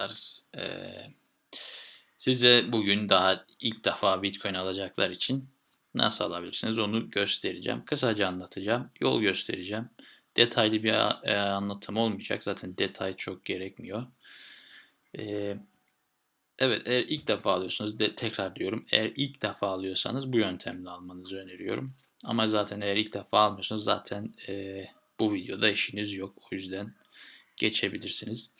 Merhabalar. Ee, size bugün daha ilk defa Bitcoin alacaklar için nasıl alabilirsiniz onu göstereceğim. Kısaca anlatacağım. Yol göstereceğim. Detaylı bir anlatım olmayacak. Zaten detay çok gerekmiyor. Ee, evet eğer ilk defa alıyorsunuz de, tekrar diyorum. Eğer ilk defa alıyorsanız bu yöntemle almanızı öneriyorum. Ama zaten eğer ilk defa almıyorsanız zaten e, bu videoda işiniz yok. O yüzden geçebilirsiniz.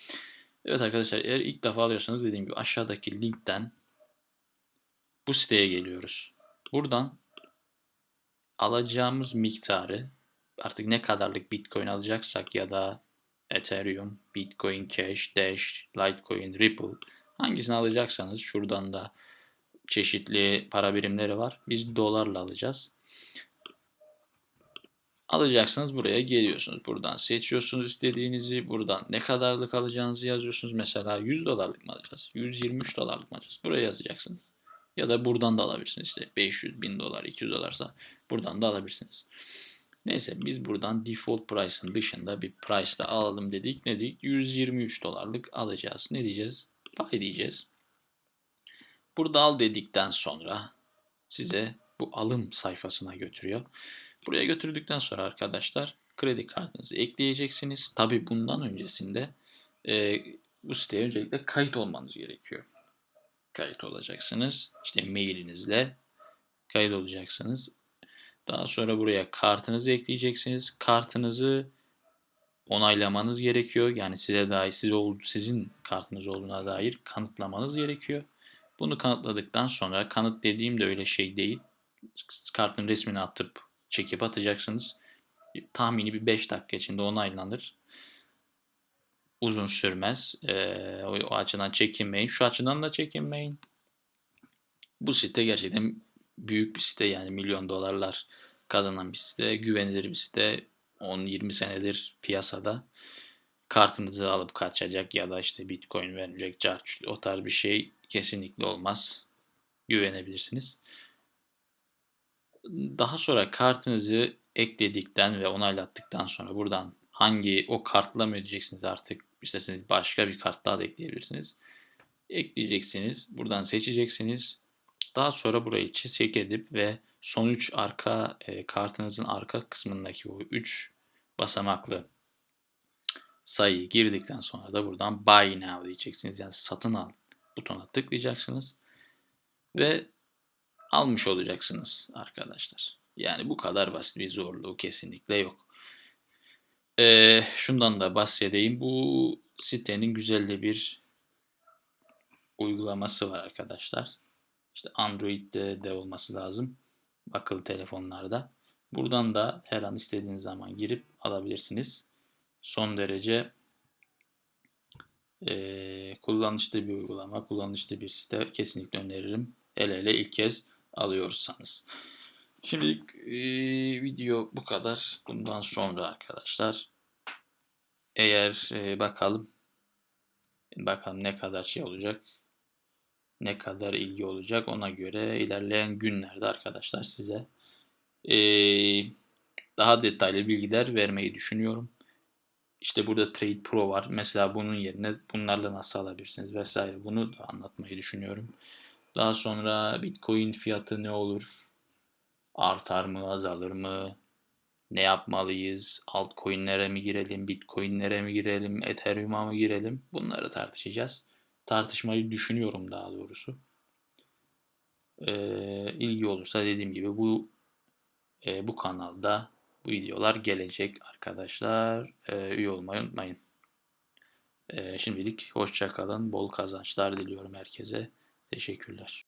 Evet arkadaşlar eğer ilk defa alıyorsanız dediğim gibi aşağıdaki linkten bu siteye geliyoruz. Buradan alacağımız miktarı artık ne kadarlık Bitcoin alacaksak ya da Ethereum, Bitcoin Cash, Dash, Litecoin, Ripple hangisini alacaksanız şuradan da çeşitli para birimleri var. Biz dolarla alacağız. Alacaksınız buraya geliyorsunuz. Buradan seçiyorsunuz istediğinizi. Buradan ne kadarlık alacağınızı yazıyorsunuz. Mesela 100 dolarlık mı alacağız? 123 dolarlık mı alacağız? Buraya yazacaksınız. Ya da buradan da alabilirsiniz. İşte 500 bin dolar, 200 dolarsa buradan da alabilirsiniz. Neyse biz buradan default price'ın dışında bir price'la alalım dedik. Ne dedik? 123 dolarlık alacağız. Ne diyeceğiz? Pay diyeceğiz. Burada al dedikten sonra size bu alım sayfasına götürüyor. Buraya götürdükten sonra arkadaşlar kredi kartınızı ekleyeceksiniz. Tabi bundan öncesinde e, bu siteye öncelikle kayıt olmanız gerekiyor. Kayıt olacaksınız. İşte mailinizle kayıt olacaksınız. Daha sonra buraya kartınızı ekleyeceksiniz. Kartınızı onaylamanız gerekiyor. Yani size dair size sizin kartınız olduğuna dair kanıtlamanız gerekiyor. Bunu kanıtladıktan sonra kanıt dediğim de öyle şey değil. Kartın resmini atıp çekip atacaksınız. Tahmini bir 5 dakika içinde onaylanır. Uzun sürmez. Ee, o, açıdan çekinmeyin. Şu açıdan da çekinmeyin. Bu site gerçekten büyük bir site yani milyon dolarlar kazanan bir site. Güvenilir bir site. 10-20 senedir piyasada. Kartınızı alıp kaçacak ya da işte bitcoin vermeyecek, o tarz bir şey kesinlikle olmaz. Güvenebilirsiniz. Daha sonra kartınızı ekledikten ve onaylattıktan sonra buradan hangi o kartla mı ödeyeceksiniz artık isterseniz başka bir kart daha da ekleyebilirsiniz. Ekleyeceksiniz. Buradan seçeceksiniz. Daha sonra burayı çek edip ve sonuç arka e, kartınızın arka kısmındaki bu 3 basamaklı sayıyı girdikten sonra da buradan buy now diyeceksiniz. Yani satın al butona tıklayacaksınız. Ve almış olacaksınız arkadaşlar. Yani bu kadar basit bir zorluğu kesinlikle yok. Ee, şundan da bahsedeyim. Bu sitenin güzel de bir uygulaması var arkadaşlar. İşte Android'de de olması lazım. Akıllı telefonlarda. Buradan da her an istediğiniz zaman girip alabilirsiniz. Son derece e, kullanışlı bir uygulama, kullanışlı bir site. Kesinlikle öneririm. Hele hele ilk kez alıyorsanız. Şimdi e, video bu kadar. Bundan sonra arkadaşlar eğer e, bakalım bakalım ne kadar şey olacak ne kadar ilgi olacak ona göre ilerleyen günlerde arkadaşlar size e, daha detaylı bilgiler vermeyi düşünüyorum. İşte burada Trade Pro var. Mesela bunun yerine bunlarla nasıl alabilirsiniz vesaire. Bunu da anlatmayı düşünüyorum. Daha sonra Bitcoin fiyatı ne olur? Artar mı, azalır mı? Ne yapmalıyız? Altcoin'lere mi girelim, Bitcoin'lere mi girelim, Ethereum'a mı girelim? Bunları tartışacağız. Tartışmayı düşünüyorum daha doğrusu. Ee, ilgi olursa dediğim gibi bu e, bu kanalda bu videolar gelecek arkadaşlar. Ee, üye olmayı unutmayın. Ee, şimdilik hoşçakalın. Bol kazançlar diliyorum herkese. Teşekkürler.